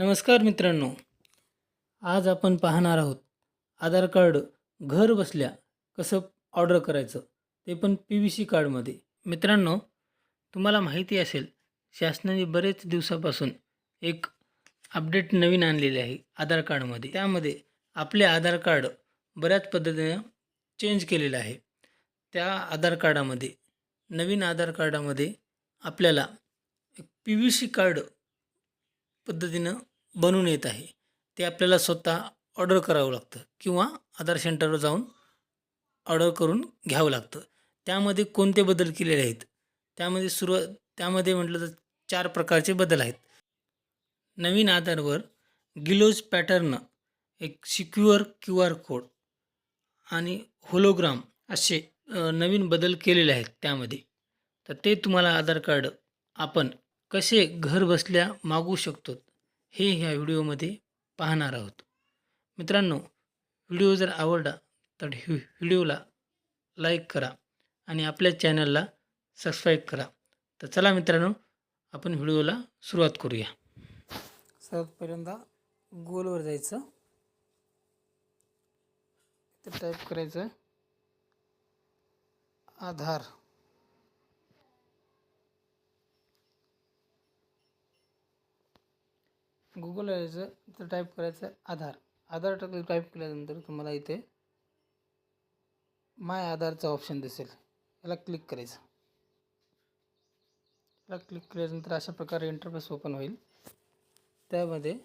नमस्कार मित्रांनो. आज आपण पाहणार आहोत आधार कार्ड घर बसल्या कसं ऑर्डर करायचं ते पण पी व्ही सी कार्डमध्ये. मित्रांनो तुम्हाला माहिती असेल शासनाने बरेच दिवसापासून एक अपडेट नवीन आणलेले आहे आधार कार्डमध्ये. त्यामध्ये आपले आधार कार्ड बऱ्याच पद्धतीनं चेंज केलेलं आहे. त्या आधार कार्डामध्ये नवीन आधार कार्डामध्ये आपल्याला पी व्ही सी कार्ड पद्धतीनं बनवून येत आहे. ते आपल्याला स्वतः ऑर्डर करावं लागतं किंवा आधार सेंटरवर जाऊन ऑर्डर करून घ्यावं लागतं. त्यामध्ये कोणते बदल केलेले आहेत? त्यामध्ये सुरुवात त्यामध्ये म्हटलं तर चार प्रकारचे बदल आहेत. नवीन आधारवर गिलोज पॅटर्न एक सिक्युअर क्यू आर कोड आणि होलोग्राम असे नवीन बदल केलेले आहेत त्यामध्ये. तर ते तुम्हाला आधार कार्ड आपण कसे घर बसल्या मागू शकतो? हे ह्या व्हिडिओमध्ये पाहणार आहोत. मित्रांनो व्हिडिओ जर आवडला तर हि व्हिडिओला लाईक करा आणि आपल्या चॅनलला सबस्क्राईब करा. तर चला मित्रांनो आपण व्हिडिओला सुरुवात करूया. सर्वात पहिल्यांदा गोलवर जायचं. तर टाईप करायचं. आधार. गुगल यायचं तर टाईप करायचं आधार. आधार टाकलं टाईप केल्यानंतर तुम्हाला इथे माय आधारचं ऑप्शन दिसेल. याला क्लिक करायचं. याला क्लिक केल्यानंतर अशा प्रकारे इंटरफेस ओपन होईल. त्यामध्ये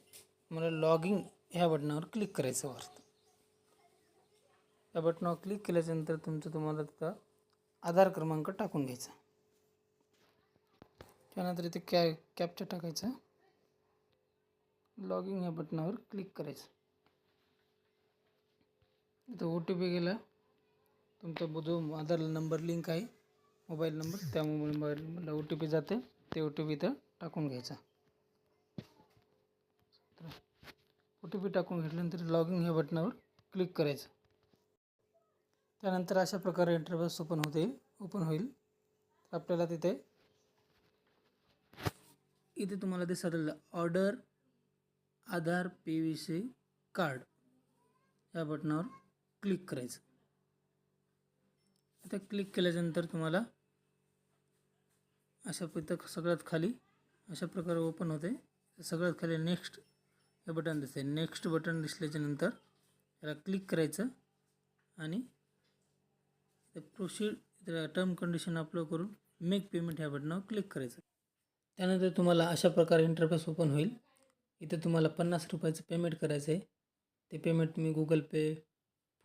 मला लॉगिंग ह्या बटनावर क्लिक करायचं वर या बटनावर क्लिक केल्याच्यानंतर तुमचं तुम्हाला तिथं आधार क्रमांक टाकून घ्यायचा. त्यानंतर इथे कॅ कॅप्चा टाकायचा. लॉगिंग ह्या बटनावर क्लिक करायचं. इथं ओ टी पी गेला. तुमचा जो आधार नंबर लिंक आहे. मोबाईल नंबर त्या मोबाईलला ओ टी पी जाते. ते ओ टी पी इथं टाकून घ्यायचा. ओ टी पी टाकून घेतल्यानंतर लॉगिंग ह्या बटनावर क्लिक करायचं. त्यानंतर अशा प्रकारे इंटरफेस ओपन होते ओपन होईल. आपल्याला तिथे इथे तुम्हाला दिसत order Aadhaar P V C card या बटनावर क्लिक करायचं. आता क्लिक केल्याच्यानंतर तुम्हाला अशा इथं सगळ्यात खाली अशा प्रकारे ओपन होते. सगळ्यात खाली नेक्स्ट हे बटन दिसते नेक्स्ट बटन दिसल्याच्यानंतर याला क्लिक करायचं आणि प्रोसीड टर्म कंडिशन अपलोड करून मेक पेमेंट ह्या बटनावर क्लिक करायचं. त्यानंतर तुम्हाला अशा प्रकारे इंटरफेस ओपन होईल. इथे तुम्हाला पन्नास रुपयाचं पेमेंट करायचं आहे. ते पेमेंट तुम्ही गुगल पे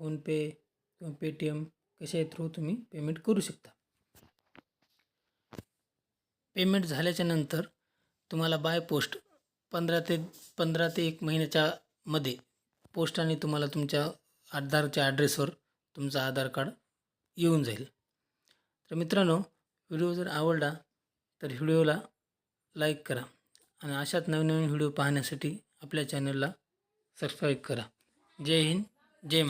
फोनपे किंवा पेटीएम कशाही थ्रू तुम्ही पेमेंट करू शकता. पेमेंट झाल्याच्यानंतर तुम्हाला बाय पोस्ट पंधरा ते पंधरा ते एक महिन्याच्या मध्ये पोस्टाने तुम्हाला तुमच्या आधारच्या ॲड्रेसवर तुमचं आधार कार्ड येऊन जाईल. तर मित्रांनो व्हिडिओ जर आवडला तर व्हिडिओला लाईक करा. आणि अशाच नवीन नवीन व्हिडिओ पाहण्यासाठी आपल्या चॅनलला सबस्क्राईब करा. जय हिंद जय